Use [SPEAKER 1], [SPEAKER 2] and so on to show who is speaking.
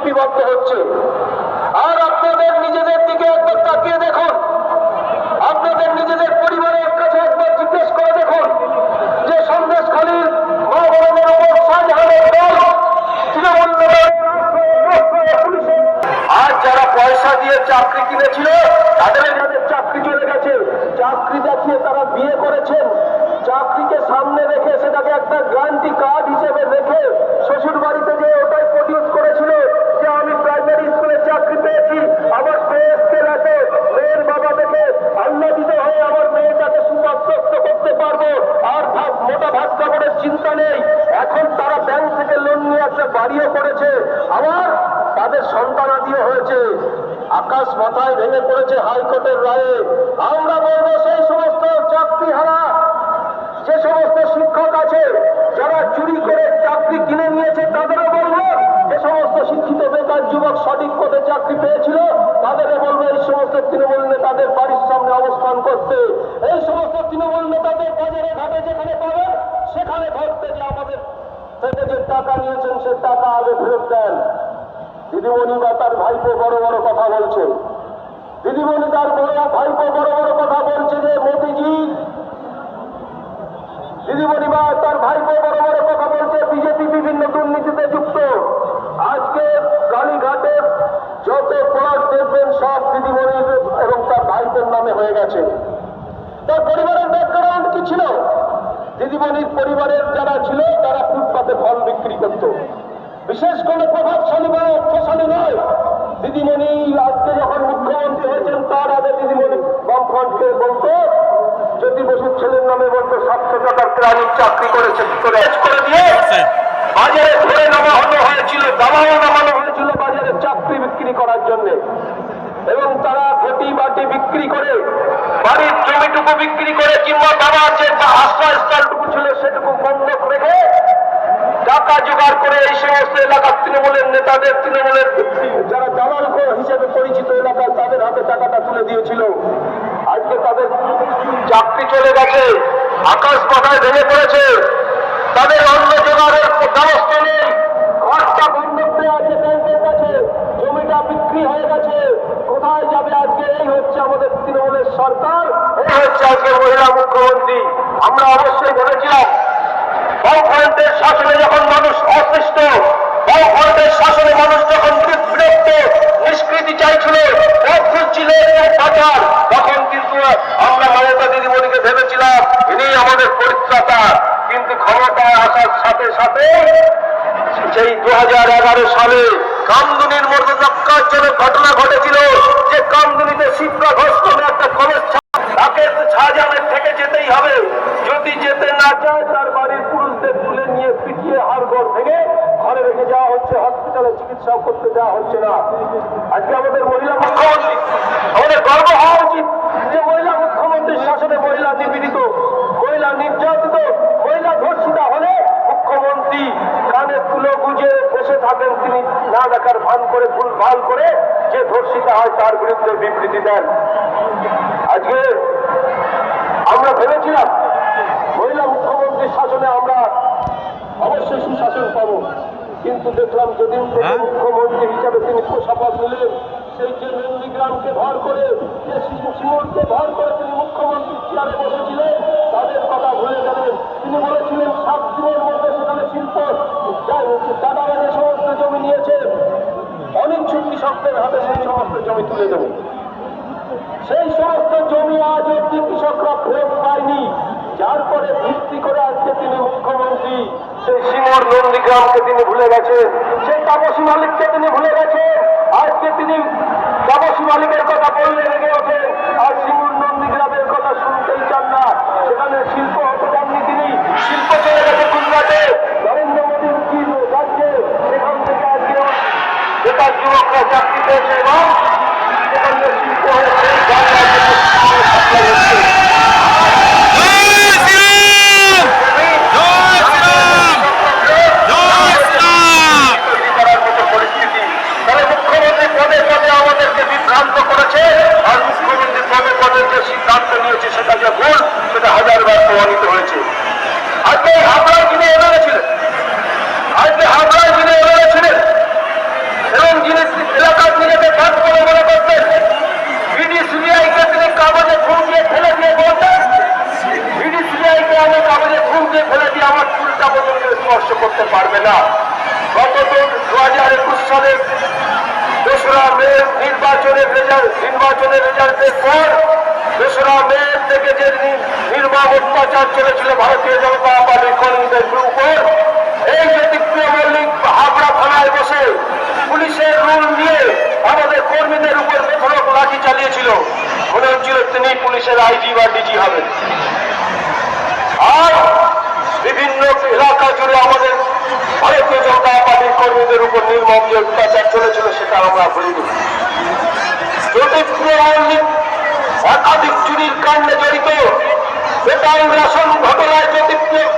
[SPEAKER 1] লিপিবদ্ধ হচ্ছে। আর আপনাদের নিজে দাঁড়িয়ে পড়েছে। আবার তাদের সন্তানাদিও হয়েছে। আকাশ মাথায় ভেঙে পড়েছে হাইকোর্টের রায়ে। আমরা বলব সেই সমস্ত চাকরি হারা যে সমস্ত শিক্ষক আছে, যারা চুরি করে চাকরি কিনে নিয়েছে, তাদেরও বলব যে সমস্ত শিক্ষিত বেকার যুবক সঠিক পথে চাকরি পেয়েছিল, তাদেরও বলব এই সমস্ত তৃণমূল নেতাদের বাড়ির সামনে অবস্থান করতে। এই সমস্ত তৃণমূল নেতাদের বাজারে ঘাটে যেখানে পাবেন, সেখানে ঘটতে যে আমাদের থেকে যে টাকা নিয়েছেন, সে টাকা আগে ফেরত দেন। দিদিমণি বা তার ভাইপো বড় বড় কথা বলছে। দিদিমণি তার বড় ভাইপো বড় বড় কথা বলছে যে, মোদিজি। দিদিমণি বা তার ভাইপো বড় বড় কথা বলছে, বিজেপি বিভিন্ন দুর্নীতিতে যুক্ত। আজকে কালীঘাটে যত প্লট দেখবেন, সব দিদিমণির এবং তার ভাইপোর নামে হয়ে গেছে। তার দিদিমণির পরিবারের যারা ছিল তারা ফুটপাতে ফল বিক্রি করত। বিশেষ করে প্রভাবশালী বা অর্থশালী নয়। দিদিমণি আজকে যখন মুখ্যমন্ত্রী হয়েছেন তার আগে দিদিমণি বামফ্রন্টকে বলতো জ্যোতি বসুর ছেলের নামে বলতো সাতশো টাকার গ্রামীণ চাকরি করেছে করে করে দিয়ে? বাজারে ধরে নামানো হয়েছিল দাবাও নামানো হয়েছিল বাজারে চাকরি বিক্রি করার জন্য। এবং তারা ঘটি বাটি বিক্রি করে, বাড়ির জমিটুকু বিক্রি করে, কিংবা বাবার যে আশ্রয়স্থলটুকু ছিল সেটুকু বন্ধক রেখে টাকা জোগাড় করে এই সমস্ত এলাকার তৃণমূলের নেতাদের, তৃণমূলের যারা দালাল হিসেবে পরিচিত এলাকায় তাদের হাতে টাকাটা তুলে দিয়েছিল। আজকে তাদের চাকরি চলে গেছে, আকাশ পাতায় ভেঙে পড়েছে। তাদের অন্য জোগাড়ের ব্যবস্থা নেই। ঘরটা বন্ধক দেওয়া আছে ব্যাংকের কাছে জমিটা বিক্রি হয়ে গেছে কোথায় যাবে আজকে এই হচ্ছে আমাদের তৃণমূলের সরকার এই হচ্ছে আজকে মহিলা মুখ্যমন্ত্রী, আমরা অবশ্যই বলেছিলাম বামফ্রন্টের শাসনে যখন মানুষ অসৃষ্ট বামফ্রন্টের শাসনে মানুষ যখন বিরক্ত, নিষ্কৃতি চাইছিল, পথ খুঁজছিল পাচার, তখন কিন্তু আমরা মমতা দিদিমণিকে ভেবেছিলাম, ইনি আমাদের পরিত্রাতা, কিন্তু ক্ষমতায় আসার সাথে সাথে সেই দু হাজার এগারো সালে কামদুনির মতো লক্ষাজনক ঘটনা ঘটেছিল, যে কামদুনিতে শিক্ষা ঘোষ নামে একটা যেতে না চায় তার বাড়ির পুরুষদের তুলে নিয়ে পিটিয়ে হাড়গড় ভেঙে ঘরে রেখে যাওয়া হচ্ছে হসপিটালে চিকিৎসা করতে দেওয়া হচ্ছে না। আজকে আমাদের মহিলা মুখ্যমন্ত্রী, আমাদের গর্ব হওয়া উচিত যে মহিলা মুখ্যমন্ত্রীর শাসনে মহিলা নিপীড়িত, মহিলা নির্যাতিত, মহিলা ধর্ষিতা হলে মুখ্যমন্ত্রী কানে তুলো গুজে বসে থাকেন তিনি, না দেখার ভান করে, ভুল ভালো করে যে ধর্ষিতা হয় তার বিরুদ্ধে বিবৃতি দেন। আজকে আমরা ভেবেছিলাম শাসনে আমরা অবশ্যই সুশাসন পাবো। কিন্তু দেখলাম যেদিন থেকে মুখ্যমন্ত্রী হিসাবে তিনি শপথ নিলেন সেই যে নন্দীগ্রামকে ভর করে যে শিশু শিমুলকে ভর করে তিনি মুখ্যমন্ত্রী চেয়ারে বসেছিলেন তাদের কথা ভুলে গেলেন। তিনি বলেছিলেন সাত দিনের মধ্যে সেখানে শিল্প টাটারা যে সমস্ত জমি নিয়েছে। অনিচ্ছুক কৃষকদের হাতে সেই সমস্ত জমি তুলে দেবে। সেই সমস্ত জমি আজ অব্দি কৃষকরা ফেরত পায়নি। যার পরে ভিত্তি করে আজকে তিনি মুখ্যমন্ত্রী, সেই শিমর নন্দীগ্রামকে তিনি ভুলে গেছেন, সেই তাপসী মালিককে তিনি ভুলে গেছেন আজকে তিনি তাপসী মালিকের কথা বললে রেগে ওঠেন আর সিঙ্গুর নন্দীগ্রামের কথা শুনতেই চান না সেখানে শিল্প হতে চাননি তিনি শিল্প চলে গেছে গুজরাটে নরেন্দ্র মোদীর কি রাজ্যে সেখান থেকে আজকে বেকার যুবকরা চাকরি পেয়েছে এবং সেখানে শিল্প হয়েছে যার মাধ্যমে সাপ্লাই হচ্ছে তৈরি করার মতো পরিস্থিতি তাহলে মুখ্যমন্ত্রী পদে পদে আমাদেরকে বিভ্রান্ত করেছে আর মুখ্যমন্ত্রী পদে পদে যে সিদ্ধান্ত নিয়েছে সেটা যে ভুল সেটা হাজারবার প্রমাণিত হয়েছে আজকে হাবড়ায় যিনি এমএলএ ছিলেন আজকে হাবড়ায় যিনি এমএলএ ছিলেন এবং যিনি এলাকার নিজেকে কাজ করে মনে করতেন বিডি সিবিআইকে তিনি কাগজে ঘুম দিয়ে ফেলে দিয়ে বলতেন বিডি সিবিআইকে আমি কাগজে ঘুম দিয়ে ফেলে দিয়ে আমার চুলটা পর্যন্ত স্পর্শ করতে পারবে না গত দু হাজার একুশ সালের দোসরা মে নির্বাচনের রেজাল্ট নির্বাচনের রেজাল্টের পর দোসরা মে থেকে যে নি- নির্মম অত্যাচার চলেছিল ভারতীয় জনতা পার্টির কর্মীদের উপর এই যে তৃতীয় মল্লিক হাবড়া থানায় বসে পুলিশের রুল নিয়ে আমাদের কর্মীদের উপর বেধরক লাঠি চালিয়েছিল। মনে হচ্ছিল তিনি পুলিশের আইজি বা ডিজি হবেন। আর বিভিন্ন এলাকা জুড়ে আমাদের ভারতীয় জনতা পার্টির কর্মীদের উপর নির্মম যে অত্যাচার চলেছিল, সেটা আমরা ভুলিনি। একাধিক চুরির কাণ্ডে জড়িত। বেটাইল রেশন ঘটনায় জ্যোতিপ্রিয়